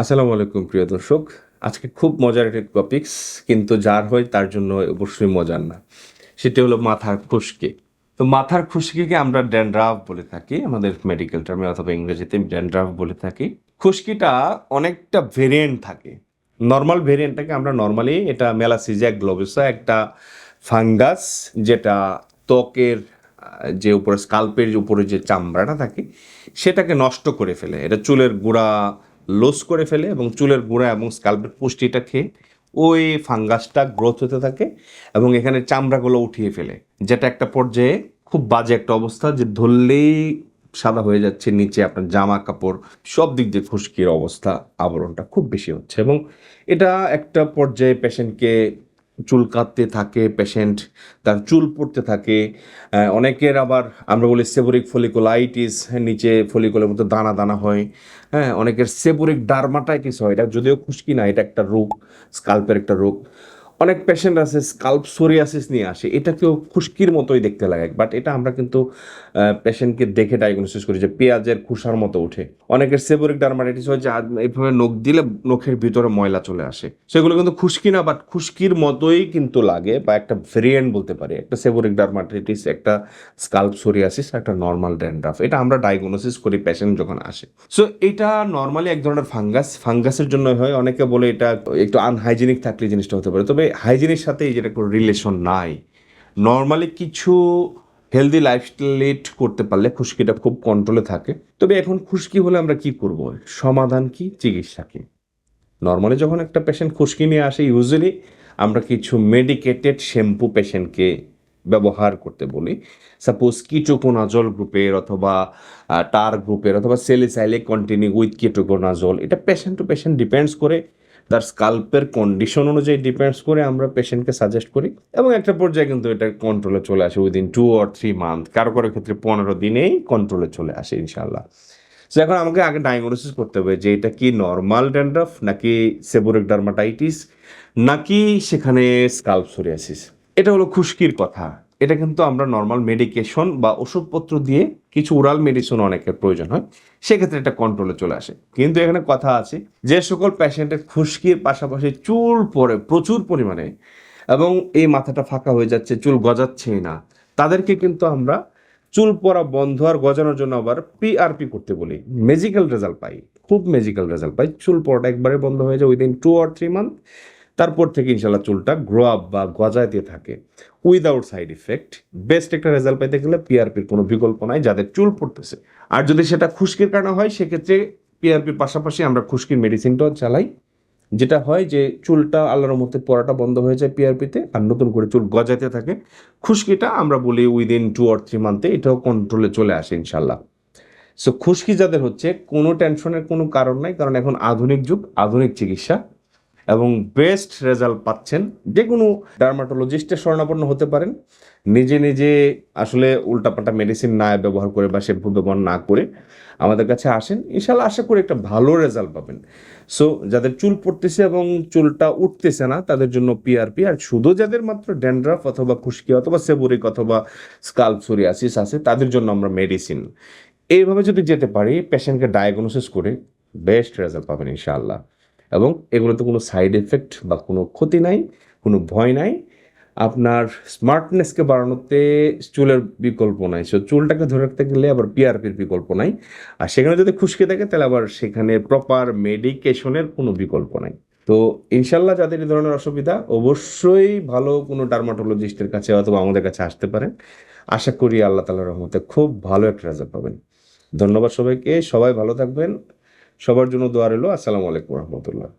আসসালামু আলাইকুম, প্রিয় দর্শক। আজকে খুব মজার একটি টপিকস কিন্তু যার হয় তার জন্য অবশ্যই মজার না। সেটি হলো মাথার খুশকি। তো মাথার খুশকিকে আমরা ড্যান্ড্রাফ বলে থাকি, আমাদের মেডিকেল টার্মে অথবা ইংরেজিতে ড্যান্ড্রাফ বলে থাকি। খুশকিটা অনেকটা ভেরিয়েন্ট থাকে। নর্মাল ভেরিয়েন্টটাকে আমরা নর্মালি এটা মেলাসিজা গ্লোবিসা একটা ফাঙ্গাস যেটা ত্বকের যে উপরে স্কাল্পের উপরে যে চামড়াটা থাকে, সেটাকে নষ্ট করে ফেলে। এটা চুলের গোড়া লস করে ফেলে এবং চুলের গোড়া এবং স্কাল্পের পুষ্টিটা খেয়ে ওই ফাঙ্গাসটা গ্রোথ হতে থাকে এবং এখানে চামড়াগুলো উঠিয়ে ফেলে, যেটা একটা পর্যায়ে খুব বাজে একটা অবস্থা যে ধরলেই সাদা হয়ে যাচ্ছে, নিচে আপনার জামা কাপড়, সব দিক দিয়ে খুশকির অবস্থা, আবরণটা খুব বেশি হচ্ছে এবং এটা একটা পর্যায়ে পেশেন্টকে চুল কাঁদতে থাকে পেশেন্ট তার চুল পড়তে থাকে। অনেকের আবার আমরা বলি সেবরিক ফলিকোলাইটিস নিচে ফলিকোলের মতো দানা দানা হয়। হ্যাঁ অনেকের সেবোরিক ডার্মাটাইটিস হয়। এটা যদিও খুশকি না, এটা একটা রোগ স্কাল্পের একটা রোগ। অনেক পেশেন্ট আছে স্কাল্প সোরিয়াসিস নিয়ে আসে। এটাকেও খুশকির মতোই দেখতে লাগে। বাট এটা আমরা কিন্তু পেশেন্টকে দেখে ডায়াগনোসিস করি যে পেঁয়াজের খুশার মতো উঠে অনেকের সেবোরিক ডার্মাটাইটিস হয় যে এইভাবে নখ দিলে নখের ভিতরে ময়লা চলে আসে। সেগুলো কিন্তু খুশকি না বাট খুশকির মতোই কিন্তু লাগে বা একটা ভেরিয়েন্ট বলতে পারি। একটা সেবোরিক ডার্মাটাইটিস একটা স্কাল্প সোরিয়াসিস একটা নর্মাল ড্যান্ড্রাফ এটা আমরা ডায়াগনোসিস করি পেশেন্ট যখন আসে। সো এটা নর্মালি এক ধরনের ফাঙ্গাস ফাঙ্গাসের জন্য হয়, অনেকে বলে এটা একটু আনহাইজেনিক থাকলে জিনিসটা হতে পারে। তবে হাইজিনের সাথে এই যেটা কোনো রিলেশন নাই। নর্মালি কিছু হেলদি লাইফস্টাইল লিড করতে পারলে খুশকিটা খুব কন্ট্রোলে থাকে। তবে এখন খুশকি হলে আমরা কি করব? সমাধান কি? চিকিৎসা কি? নর্মালি যখন একটা পেশেন্ট খুশকি নিয়ে আসে ইউজুয়ালি আমরা কিছু মেডিকেটেড শ্যাম্পু পেশেন্টকে ব্যবহার করতে বলি। সাপোজ কিটোকোনাজল গ্রুপের অথবা টার গ্রুপের অথবা সেলিসাইলে কন্টিনিউ উইথ কিটোকোনাজল এটা পেশেন্ট টু পেশেন্ট ডিপেন্ডস করে তার স্কাল্পের কন্ডিশন অনুযায়ী ডিপেন্ডস করে আমরা পেশেন্টকে সাজেস্ট করি এবং একটা পর্যায়ে কিন্তু এটা কন্ট্রোলে চলে আসে within two or three month কারও কারও ক্ষেত্রে পনেরো দিনেই কন্ট্রোলে চলে আসে ইনশাল্লাহ সো এখন আমাকে আগে ডায়াগনোসিস করতে হবে যে এটা কি নর্মাল ড্যান্ড্রফ নাকি সেবোরিক ডার্মাটাইটিস নাকি সেখানে স্কাল্প সোরিয়াসিস এটা হলো খুশকির কথা। এটা কিন্তু আমরা নর্মাল মেডিকেশন বা ওষুধপত্র দিয়ে কিছু ওরাল মেডিসিন অনেকের প্রয়োজন হয়, সেক্ষেত্রে এটা কন্ট্রোলে চলে আসে। কিন্তু এখানে কথা আছে যে সকল প্যাশেন্টের খুশকির পাশাপাশি চুল পড়ে প্রচুর পরিমাণে এবং এই মাথাটা ফাঁকা হয়ে যাচ্ছে, চুল গজাচ্ছেই না। তাদেরকে কিন্তু আমরা চুল পরা বন্ধ আর গজানোর জন্য আবার পিআরপি করতে বলি। মেজিক্যাল রেজাল্ট পাই, খুব মেজিক্যাল রেজাল্ট পাই। চুল পড়াটা একবারে বন্ধ হয়ে যায় within two or three month তারপর থেকে ইনশাল্লাহ চুলটা গ্রো আপ বা গজাইতে থাকে উইদাউট সাইড ইফেক্ট বেস্ট একটা রেজাল্ট পাইতে গেলে পিআরপির কোনো বিকল্প নাই, যাদের চুল পড়তেছে। আর যদি সেটা খুশকির কারণে হয়, সেক্ষেত্রে পিআরপির পাশাপাশি আমরা খুশকির মেডিসিনটাও চালাই। যেটা হয় যে চুলটা আল্লাহর মধ্যে পড়াটা বন্ধ হয়ে যায় পিআরপিতে আর নতুন করে চুল গজাইতে থাকে। খুশকিটা আমরা বলি উইদিন টু অর থ্রি মান্থে এটাও কন্ট্রোলে চলে আসে ইনশাল্লাহ। সো খুশকি যাদের হচ্ছে, কোনো টেনশনের কোনো কারণ নাই, কারণ এখন আধুনিক যুগ, আধুনিক চিকিৎসা। এবং বেস্ট রেজাল্ট পাচ্ছেন যে কোনো ডার্মাটোলজিস্টের শরণাপন্ন হতে পারেন। নিজে নিজে আসলে উল্টাপাল্টা মেডিসিন না ব্যবহার করে বা শ্যাম্পু ব্যবহার না করে আমাদের কাছে আসেন। ইনশাল্লাহ আশা করি একটা ভালো রেজাল্ট পাবেন। সো যাদের চুল পড়তেছে এবং চুলটা উঠতেছে না, তাদের জন্য পিআরপি আর শুধু যাদের মাত্র ড্যান্ড্রাফ অথবা খুশকি অথবা সেবুরিক অথবা স্কাল্প সোরিয়াসিস আছে, তাদের জন্য আমরা মেডিসিন এইভাবে যদি যেতে পারি পেশেন্টকে ডায়াগনোসিস করে বেস্ট রেজাল্ট পাবেন ইনশাআল্লাহ। এবং এগুলোতে কোনো সাইড এফেক্ট বা কোনো ক্ষতি নাই, কোনো ভয় নাই। আপনার স্মার্টনেসকে বাড়ানোতে চুলের বিকল্প নাই। সো চুলটাকে ধরে রাখতে গেলে আবার পিআরপির বিকল্প নাই। আর সেখানে যদি খুশকি থাকে, তাহলে আবার সেখানে প্রপার মেডিকেশনের কোনো বিকল্প নাই। তো, ইনশাল্লাহ যাদের এই ধরনের অসুবিধা, অবশ্যই ভালো কোনো ডার্মাটোলজিস্টের কাছে অথবা আমাদের কাছে আসতে পারেন। আশা করি আল্লাহ তালার রহমতে খুব ভালো একটা রেজাল্ট পাবেন। ধন্যবাদ সবাইকে। সবাই ভালো থাকবেন। সবার জন্য দোয়া রইল। আসসালামু আলাইকুম রহমতুল্লাহ।